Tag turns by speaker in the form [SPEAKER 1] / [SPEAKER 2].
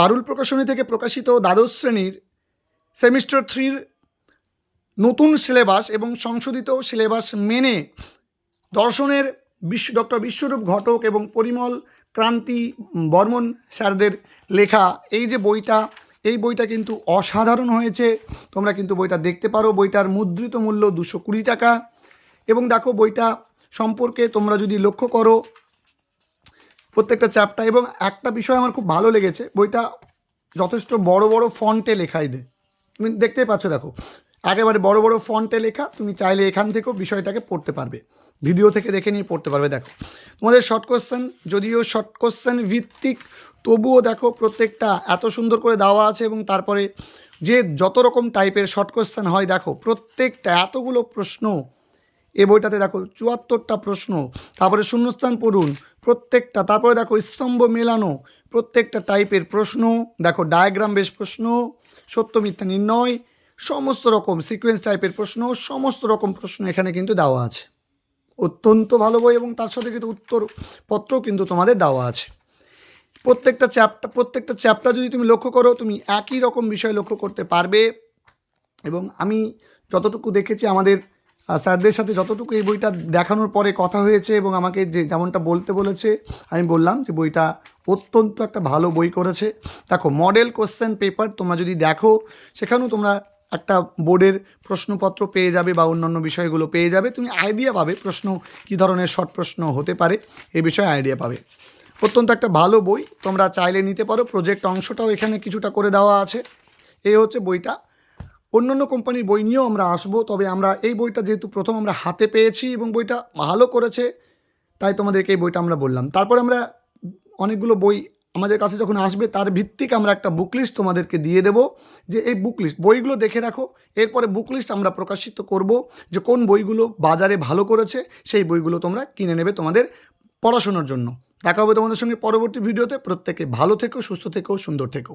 [SPEAKER 1] পারুল প্রকাশনী থেকে প্রকাশিত দ্বাদশ শ্রেণির সেমিস্টার থ্রির নতুন সিলেবাস এবং সংশোধিত সিলেবাস মেনে দর্শনের বিশ্ব, ডক্টর বিশ্বরূপ ঘটক এবং পরিমল ক্রান্তি বর্মন স্যারদের লেখা। এই যে বইটা, এই বইটা কিন্তু অসাধারণ হয়েছে। তোমরা কিন্তু বইটা দেখতে পারো। বইটার মুদ্রিত মূল্য দুশো কুড়ি টাকা। এবং দেখো বইটা সম্পর্কে তোমরা যদি লক্ষ্য করো প্রত্যেকটা চ্যাপ্টার এবং একটা বিষয় আমার খুব ভালো লেগেছে, বইটা যথেষ্ট বড় বড় ফন্টে লেখাই দেয় তুমি দেখতেই পাচ্ছ, দেখো, একেবারে বড় বড় ফন্টে লেখা, তুমি চাইলে এখান থেকেও বিষয়টাকে পড়তে পারবে। ভিডিও থেকে দেখে নিয়ে পড়তে পারবে, দেখো। তোমাদের শর্ট কোশ্চেন যদিও শর্ট কোশ্চেন ভিত্তিক, তবুও দেখো প্রত্যেকটা এত সুন্দর করে দেওয়া আছে, এবং তারপরে যে যত রকম টাইপের শর্ট কোশ্চেন হয়, দেখো, প্রত্যেকটা এতগুলো প্রশ্ন, এ বইটাতে দেখো, চুয়াত্তরটা প্রশ্ন, তারপরে শূন্যস্থান পড়ুন প্রত্যেকটা, তারপরে দেখো স্তম্ভ মেলানো, প্রত্যেকটা টাইপের প্রশ্ন, দেখো ডায়াগ্রাম বেশ প্রশ্ন, সত্য, মিথ্যা, নির্ণয়, সমস্ত রকম সিকোয়েন্স টাইপের প্রশ্ন, সমস্ত রকম প্রশ্ন এখানে কিন্তু দেওয়া আছে। অত্যন্ত ভালো বই এবং তার সাথে কিন্তু উত্তরপত্রও কিন্তু তোমাদের দেওয়া আছে। প্রত্যেকটা চ্যাপ্টার প্রত্যেকটা চ্যাপ্টার যদি তুমি লক্ষ্য করো, তুমি একই রকম বিষয় লক্ষ্য করতে পারবে এবং আমি যতটুকু দেখেছি আমাদের স্যারদের সাথে যতটুকু এই বইটা দেখানোর পরে কথা হয়েছে এবং আমাকে যে যেমনটা বলতে বলেছে, আমি বললাম যে বইটা অত্যন্ত একটা ভালো বই করেছে। দেখো মডেল কোশ্চেন পেপার তোমরা যদি দেখো, সেখানেও তোমরা একটা বোর্ডের প্রশ্নপত্র পেয়ে যাবে বা অন্যান্য বিষয়গুলো পেয়ে যাবে। তুমি আইডিয়া পাবে প্রশ্ন, কী ধরনের শর্ট প্রশ্ন হতে পারে, এ বিষয়ে আইডিয়া পাবে। অত্যন্ত একটা ভালো বই, তোমরা চাইলে নিতে পারো। প্রজেক্ট অংশটাও এখানে কিছুটা করে দেওয়া আছে। এই হচ্ছে বইটা। অন্যান্য কোম্পানির বই নিয়েও আমরা আসব, তবে আমরা এই বইটা যেহেতু প্রথম আমরা হাতে পেয়েছি এবং বইটা ভালো করেছে, তাই তোমাদেরকে এই বইটা আমরা বললাম। তারপরে আমরা অনেকগুলো বই আমাদের কাছে যখন আসবে, তার ভিত্তিক আমরা একটা বুক লিস্ট তোমাদেরকে দিয়ে দেবো, যে এই বুক লিস্ট বইগুলো দেখে রাখো, এরপরে বুক লিস্ট আমরা প্রকাশিত করব, যে কোন বইগুলো বাজারে ভালো করেছে, সেই বইগুলো তোমরা কিনে নেবে তোমাদের পড়াশোনার জন্য। দেখা হবে তোমাদের সঙ্গে পরবর্তী ভিডিওতে, প্রত্যেকে ভালো থেকো, সুস্থ থেকো, সুন্দর থেকো।